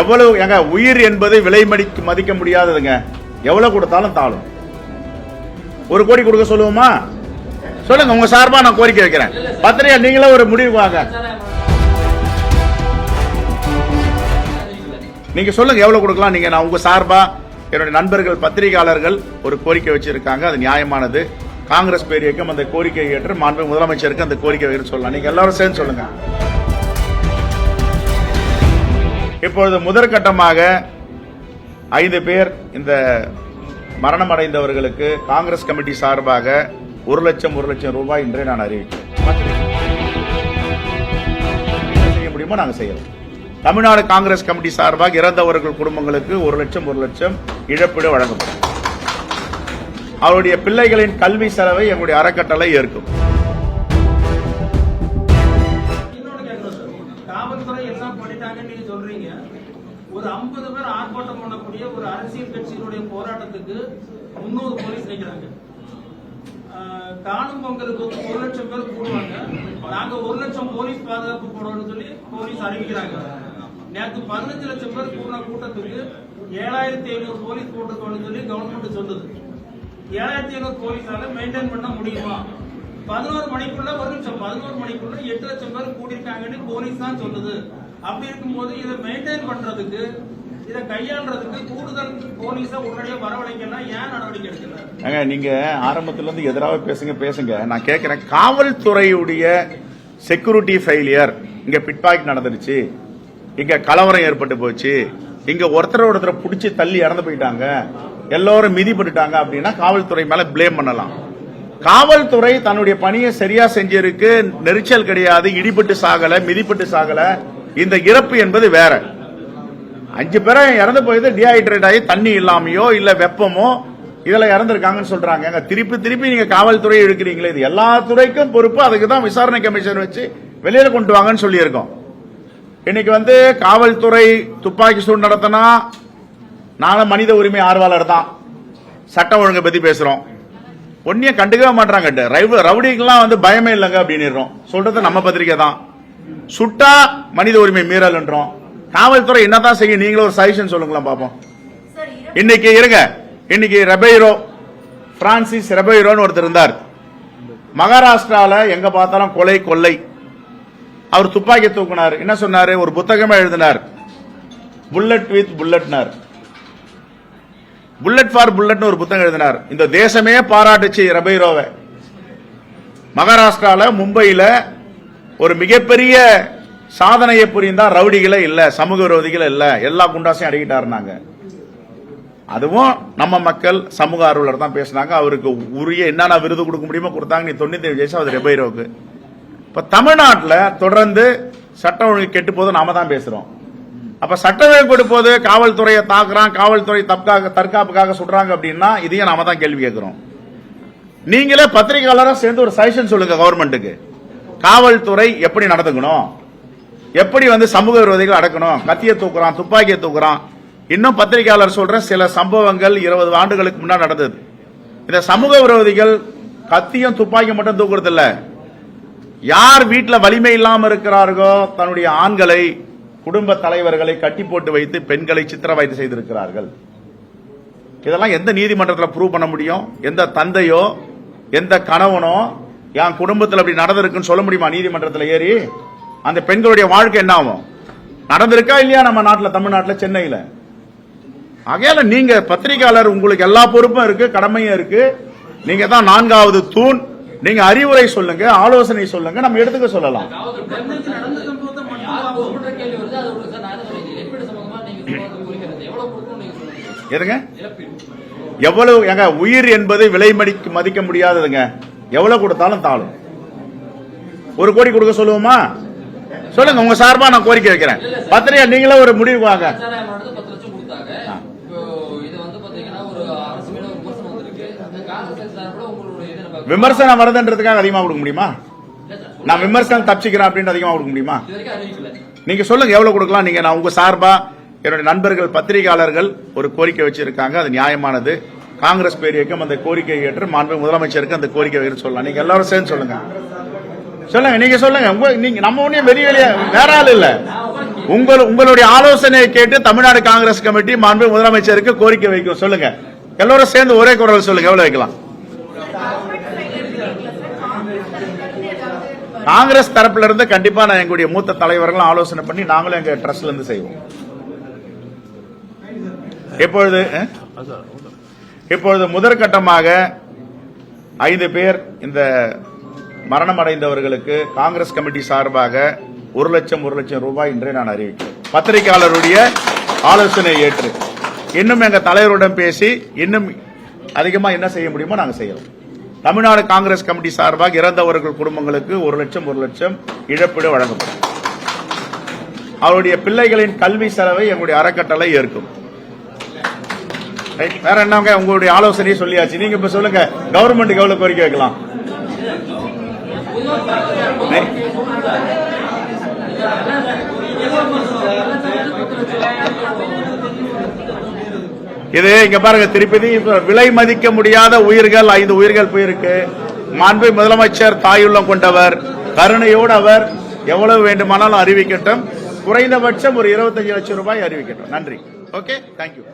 எவ்வளவு எங்க உயிர் என்பது விலை மதிக்க மதிக்க முடியாததுங்க. எவ்வளவு கொடுத்தாலும் தாழும். ஒரு கோடி கொடுக்க சொல்லுவோமா? சொல்லுங்க உங்க சார்பா நான் கோரிக்கை வைக்கிறேன். பத்திரிகா நீங்களே ஒரு முடிவு வாங்க. நீங்க சொல்லுங்க எவ்வளவு கொடுக்கலாம்? நீங்க நான் உங்க சார்பா என்னுடைய நண்பர்கள் பத்திரிகையாளர்கள் ஒரு கோரிக்கை வச்சிருக்காங்க. அது நியாயமானது. காங்கிரஸ் பேர் இயக்கம் அந்த கோரிக்கை ஏற்று மாண்பு முதலமைச்சருக்கு அந்த கோரிக்கை சொல்லலாம். நீங்க எல்லாரும் சேர்ந்து சொல்லுங்க. இப்பொழுது முதற்கட்டமாக ஐந்து பேர் இந்த மரணம் அடைந்தவர்களுக்கு காங்கிரஸ் கமிட்டி சார்பாக ஒரு லட்சம் ஒரு லட்சம் ரூபாய் என்றே நான் அறிவிக்கிறேன் செய்ய முடியுமோ நாங்கள் செய்யலாம் தமிழ்நாடு காங்கிரஸ் கமிட்டி சார்பாக இறந்தவர்கள் குடும்பங்களுக்கு ஒரு லட்சம் ஒரு லட்சம் இழப்பீடு வழங்கப்படும். அவருடைய பிள்ளைகளின் கல்வி செலவை எங்களுடைய அறக்கட்டளை ஏற்கும். ஒரு 50 பேர் ஆர்ப்பாட்டம் பண்ணக்கூடிய ஒரு அரசியல் கட்சியினுடைய போராட்டத்துக்கு முன்னூறு போலீஸ் நிற்கிறாங்க. ஆஹ், காணும் பொங்கலுக்கு வந்து ஒரு லட்சம் பேர் கூடுவாங்க. நாங்க ஒரு லட்சம் போலீஸ் பாதுகாப்பு போடுவோம்னு சொல்லி போலீஸ் அறிவிக்கிறாங்க. நேற்று பதினஞ்சு லட்சம் பேர் கூடின கூட்டத்துக்கு ஏழாயிரத்தி ஐநூறு போலீஸ் போட்டுக்கோன்னு சொல்லி கவர்மெண்ட் சொல்லுது. ஏழாயிரத்தி ஐநூறு போலீஸால மெயின்டைன் பண்ண முடியுமா? பதினோரு மணிக்குள்ள ஒரு நிமிஷம் பதினோரு மணிக்குள்ள எட்டு லட்சம் பேர் கூடியிருக்காங்கன்னு போலீஸ் தான் சொல்லுது. அப்படி இருக்கும்போது இதை மெயின்டைன் பண்றதுக்கு இதை கையாள்றதுக்கு கூடுதல் போலீஸை உடனடியாக ஏன் நடவடிக்கை எடுக்கல? நீங்க ஆரம்பத்துல இருந்து எதிராக பேசுங்க பேசுங்க. நான் கேட்கிறேன் காவல்துறையுடைய செக்யூரிட்டி ஃபெயிலியர் இங்க பிட்பாக் நடந்துருச்சு. இங்க கலவரம் ஏற்பட்டு போச்சு. இங்க ஒருத்தர் ஒருத்தரை பிடிச்சி தள்ளி இறந்து போயிட்டாங்க. எல்லோரும் மிதிப்பட்டுட்டாங்க அப்படின்னா காவல்துறை மேல ப்ளேம் பண்ணலாம். காவல்துறை தன்னுடைய பணியை சரியா செஞ்சிருக்கு நெரிச்சல் கிடையாது இடிபட்டு சாகல மிதிப்பட்டு சாகல. இந்த இறப்பு என்பது வேற. அஞ்சு பேரை இறந்து போயது டீஹைட்ரேட் ஆகி தண்ணி இல்லாமையோ இல்ல வெப்பமோ இதுல இறந்துருக்காங்கன்னு சொல்றாங்க. ஏங்க, திருப்பி திருப்பி நீங்க காவல்துறை எடுக்கிறீங்களே இது எல்லா துறைக்கும் பொறுப்பு. அதுக்கு தான் விசாரணை கமிஷன் வச்சு வெளியில கொண்டு வாங்கன்னு சொல்லியிருக்கோம். இன்னைக்கு வந்து காவல்துறை துப்பாக்கி சூடு நடத்தினா நானும் மனித உரிமை ஆர்வலர் தான். சட்டம் ஒழுங்கை பத்தி பேசுறோம். ஒன்னிய கண்டுக்கவே மாட்டாங்க ரவுடிக்கெல்லாம் வந்து பயமே இல்லைங்க அப்படின்னு சொல்றது நம்ம பத்திரிக்கை தான். சுட்டா மனித உரிமை மீறல்ன்றோம் காவல்துறை என்னதான் செய்யும்? நீங்களும் ஒரு சஜஷன் சொல்லுங்களேன் பாப்போம். இன்னைக்கு இருங்க. இன்னைக்கு ரெபைரோ பிரான்சிஸ் ரெபைரோன்னு ஒருத்தர் இருந்தார். மகாராஷ்டிரால எங்க பார்த்தாலும் கொலை கொள்ளை. அவர் துப்பாக்கி தூக்குனார். என்ன சொன்னாரு? ஒரு புத்தகமே எழுதினார். புல்லட் வித் புல்லட்னார் புல்லட் ஃபார் புல்லட்னு ஒரு புத்தகம் எழுதினார். இந்த தேசமே பாராட்டுச்சு ரபைரோவை. மகாராஷ்டிரால மும்பையில ஒரு மிகப்பெரிய சாதனையை புரிந்தா ரவுடிகளே இல்ல சமூக விரோதிகள் இல்ல. எல்லா குண்டாசையும் அடிக்கிட்டாருனாங்க அதுவும் நம்ம மக்கள் சமூக ஆர்வலர் தான் பேசினாங்க. அவருக்கு உரிய என்னென்ன விருது கொடுக்க முடியுமோ கொடுத்தாங்க. நீ தொண்ணூத்தி ஏழு வயசு அது ரெபைரோவுக்கு. இப்போ தமிழ்நாட்டில் தொடர்ந்து சட்டம் ஒழுங்கு கெட்டு போது நாம தான் பேசுறோம். அப்ப சட்டம் ஒழுங்கு கெட்டு போது காவல்துறையை தாக்குறான் காவல்துறை தற்காக தற்காப்புக்காக சுடுறாங்க அப்படின்னா இதையும் நாம தான் கேள்வி கேட்கிறோம். நீங்களே பத்திரிகையாளராக சேர்ந்து ஒரு சஜஷன் சொல்லுங்க கவர்மெண்ட்டுக்கு காவல்துறை எப்படி நடந்துக்கணும்? எப்படி வந்து சமூக விரோதிகள் அடக்கணும்? கத்தியை தூக்குறான் துப்பாக்கியை தூக்குறான். இன்னும் பத்திரிகையாளர் சொல்ற சில சம்பவங்கள் இருபது ஆண்டுகளுக்கு முன்னாடி நடந்தது. இந்த சமூக விரோதிகள் கத்தியும் துப்பாக்கியும் மட்டும் தூக்குறது இல்ல யார் வீட்டில் வலிமை இல்லாமல் இருக்கிறார்களோ தன்னுடைய ஆண்களை குடும்ப தலைவர்களை கட்டி போட்டு வைத்து பெண்களை சித்திரவதை செய்திருக்கிறார்கள். இதெல்லாம் எந்த நீதிமன்றத்தில் ப்ரூவ் பண்ண முடியும்? எந்த தந்தையோ எந்த கணவனோ என் குடும்பத்தில் அப்படி நடந்திருக்குன்னு சொல்ல முடியுமா? நீதிமன்றத்தில் ஏறி? அந்த பெண்களுடைய வாழ்க்கை என்ன ஆகும் நடந்திருக்கா இல்லையா நம்ம நாட்டில் தமிழ்நாட்டில் சென்னையில்? ஆகையால நீங்க பத்திரிகையாளர் உங்களுக்கு எல்லா பொறுப்பும் இருக்கு கடமையும் இருக்கு. நீங்க தான் நான்காவது தூண். நீங்க அறிவுரை சொல்லுங்க ஆலோசனை சொல்லுங்க நம்ம எடுத்துக்க சொல்லலாம். எதுங்க? எவ்வளவு எங்க உயிர் என்பது விலை மதிக்க மதிக்க முடியாததுங்க. எவ்வளவு கொடுத்தாலும் தாழும். ஒரு கோடி கொடுக்க சொல்லுவோமா? சொல்லுங்க உங்க சார்பா நான் கோரிக்கை வைக்கிறேன். பத்திரிகை நீங்களே ஒரு முடிவு வாங்க. விமர்சனம் வருதுன்றதுக்காக அதிகமா கொடுக்க முடியுமா? நான் விமர்சனம் தப்பிச்சுக்கிறேன் அப்படின்னு அதிகமா கொடுக்க முடியுமா? நீங்க சொல்லுங்க எவ்வளவு கொடுக்கலாம்? நீங்க நான் உங்க சார்பா என்னுடைய நண்பர்கள் பத்திரிகையாளர்கள் ஒரு கோரிக்கை வச்சிருக்காங்க. அது நியாயமானது. காங்கிரஸ் பேரியக்கம் அந்த கோரிக்கையை ஏற்று மாண்பு முதலமைச்சருக்கு அந்த கோரிக்கை வைக்க சொல்லலாம். நீங்க எல்லாரும் சேர்ந்து சொல்லுங்க. சொல்லுங்க நீங்க சொல்லுங்க. உங்க நீங்க நம்ம ஒன்னும் வெளியே வெளியே வேற ஆள் இல்ல. உங்கள் உங்களுடைய ஆலோசனையை கேட்டு தமிழ்நாடு காங்கிரஸ் கமிட்டி மாண்பு முதலமைச்சருக்கு கோரிக்கை வைக்கும் சொல்லுங்க. எல்லாரும் சேர்ந்து ஒரே குரல் சொல்லுங்க. எவ்வளவு வைக்கலாம்? காங்கிரஸ் தரப்புல இருந்து கண்டிப்பா நான் எங்களுடைய மூத்த தலைவர்களும் ஆலோசனை பண்ணி நாங்களும் எங்க ட்ரஸ்ட்ல இருந்து செய்வோம். எப்பொழுது இப்பொழுது முதற்கட்டமாக ஐந்து பேர் இந்த மரணம் அடைந்தவர்களுக்கு காங்கிரஸ் கமிட்டி சார்பாக ஒரு லட்சம் ஒரு லட்சம் ரூபாய் என்றே நான் அறிவிக்கிறேன். பத்திரிகையாளருடைய ஆலோசனை ஏற்று. இன்னும் எங்க தலைவருடன் பேசி இன்னும் அதிகமா என்ன செய்ய முடியுமோ நாங்க செய்யறோம். தமிழ்நாடு காங்கிரஸ் கமிட்டி சார்பாக இறந்தவர்கள் குடும்பங்களுக்கு ஒரு லட்சம் ஒரு லட்சம் இழப்பீடு வழங்கப்படும். அவருடைய பிள்ளைகளின் கல்வி செலவை எங்களுடைய அறக்கட்டளை ஏற்கும். ரைட். வேற என்னங்க உங்களுடைய ஆலோசனையை சொல்லியாச்சு. நீங்க இப்ப சொல்லுங்க கவர்மெண்ட்டுக்கு எவ்வளவு கோரிக்கை வைக்கலாம்? இது இங்க பாருங்க திருப்பதி விலை மதிக்க முடியாத உயிர்கள் ஐந்து உயிர்கள் போயிருக்கு. மாண்பு முதலமைச்சர் தாயுள்ளம் கொண்டவர் கருணையோடு அவர் எவ்வளவு வேண்டுமானாலும் அறிவிக்கட்டும். குறைந்தபட்சம் ஒரு இருபத்தஞ்சு லட்சம் ரூபாய் அறிவிக்கட்டும். நன்றி. Okay thank you